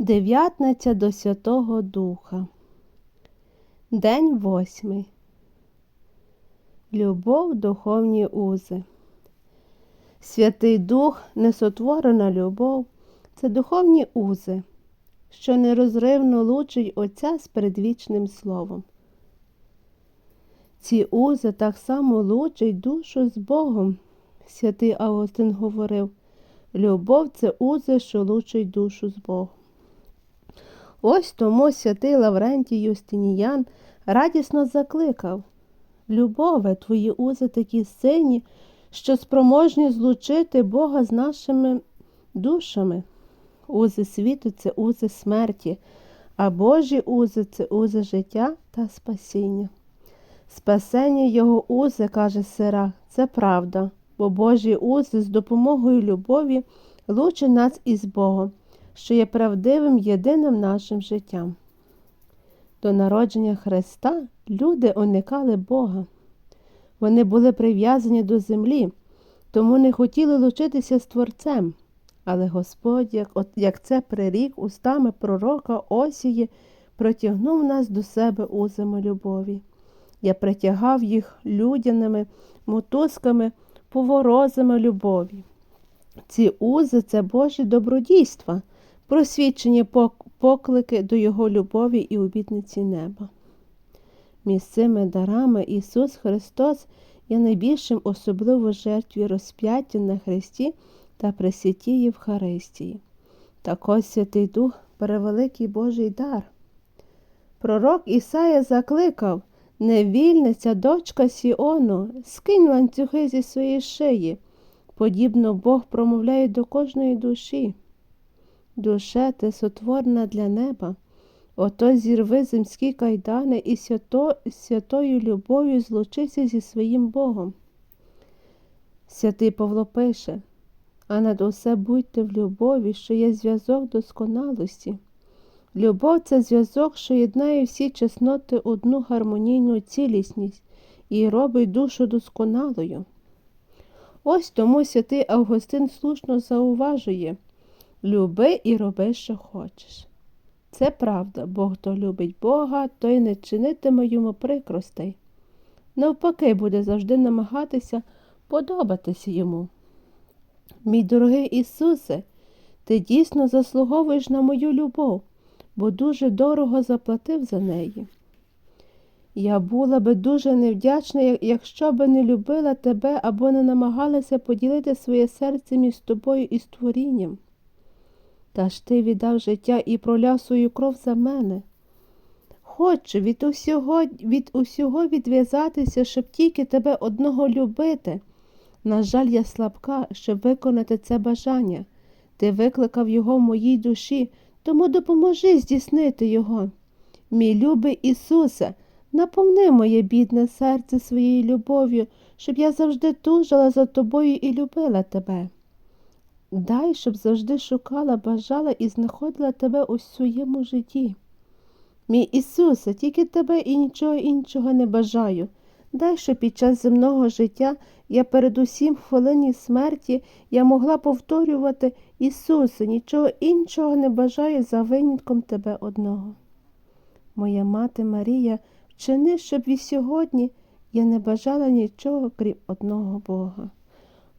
Дев'ятниця до Святого Духа. День восьмий. Любов духовні узи. Святий Дух, несотворена любов це духовні узи, що нерозривно лучить Отця з предвічним словом. Ці узи так само лучать душу з Богом. Святий Августин говорив, любов це узи, що лучить душу з Богом. Ось тому святий Лаврентій Юстиніян радісно закликав Любове, твої узи такі сильні, що спроможні злучити Бога з нашими душами. Узи світу це узи смерті, а Божі узи це узи життя та спасіння. Спасення його узи, каже Сира, це правда, бо Божі узи з допомогою любові лучить нас із Богом що є правдивим єдиним нашим життям. До народження Христа люди уникали Бога. Вони були прив'язані до землі, тому не хотіли лучитися з Творцем. Але Господь, як, як це прирік устами пророка Осії, протягнув нас до себе узами любові. Я притягав їх людяними мотузками, поворозами любові. Ці узи це Божі добродійства просвідчені поклики до Його любові і обітниці неба. Між цими дарами Ісус Христос є найбільшим особливо жертві розп'яття на Христі та Пресвятій Євхаристії. Також Святий Дух перевеликий Божий дар. Пророк Ісая закликав Невільниця, дочка Сіону, скинь ланцюги зі своєї шиї. Подібно Бог промовляє до кожної душі. Душе ти сотворена для неба, ото зірви земські кайдани і свято, святою любов'ю злучися зі своїм Богом. Святий Павло пише, а над усе будьте в любові, що є зв'язок досконалості. Любов це зв'язок, що єднає всі чесноти одну гармонійну цілісність і робить душу досконалою. Ось тому святий Августин слушно зауважує. Люби і роби, що хочеш. Це правда, бо хто любить Бога, той не чинитиме йому прикростей. Навпаки, буде завжди намагатися подобатися йому. Мій дорогий Ісусе, ти дійсно заслуговуєш на мою любов, бо дуже дорого заплатив за неї. Я була би дуже невдячна, якщо би не любила тебе або не намагалася поділити своє серце між тобою і створінням. Та ж ти віддав життя і проляв свою кров за мене. Хочу від усього від усього відв'язатися, щоб тільки тебе одного любити. На жаль, я слабка, щоб виконати це бажання. Ти викликав його в моїй душі, тому допоможи здійснити його. Мій любий Ісусе, наповни моє бідне серце своєю любов'ю, щоб я завжди тужила за тобою і любила тебе. Дай, щоб завжди шукала, бажала і знаходила тебе у своєму житті. Мій Ісусе, тільки тебе і нічого іншого не бажаю. Дай, щоб під час земного життя я передусім в хвилині смерті я могла повторювати Ісусе, нічого іншого не бажаю за винятком тебе одного. Моя мати Марія, вчини, щоб і сьогодні я не бажала нічого, крім одного Бога.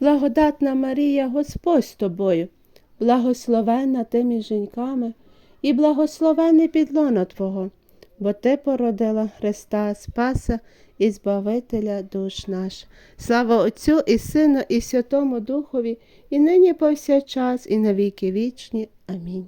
Благодатна Марія, Господь з тобою, благословена ти між жінками, і благословений підлона Твого, бо Ти породила Христа Спаса і Збавителя душ наш. Слава Отцю і Сину, і Святому Духові, і нині повсякчас, і на віки вічні. Амінь.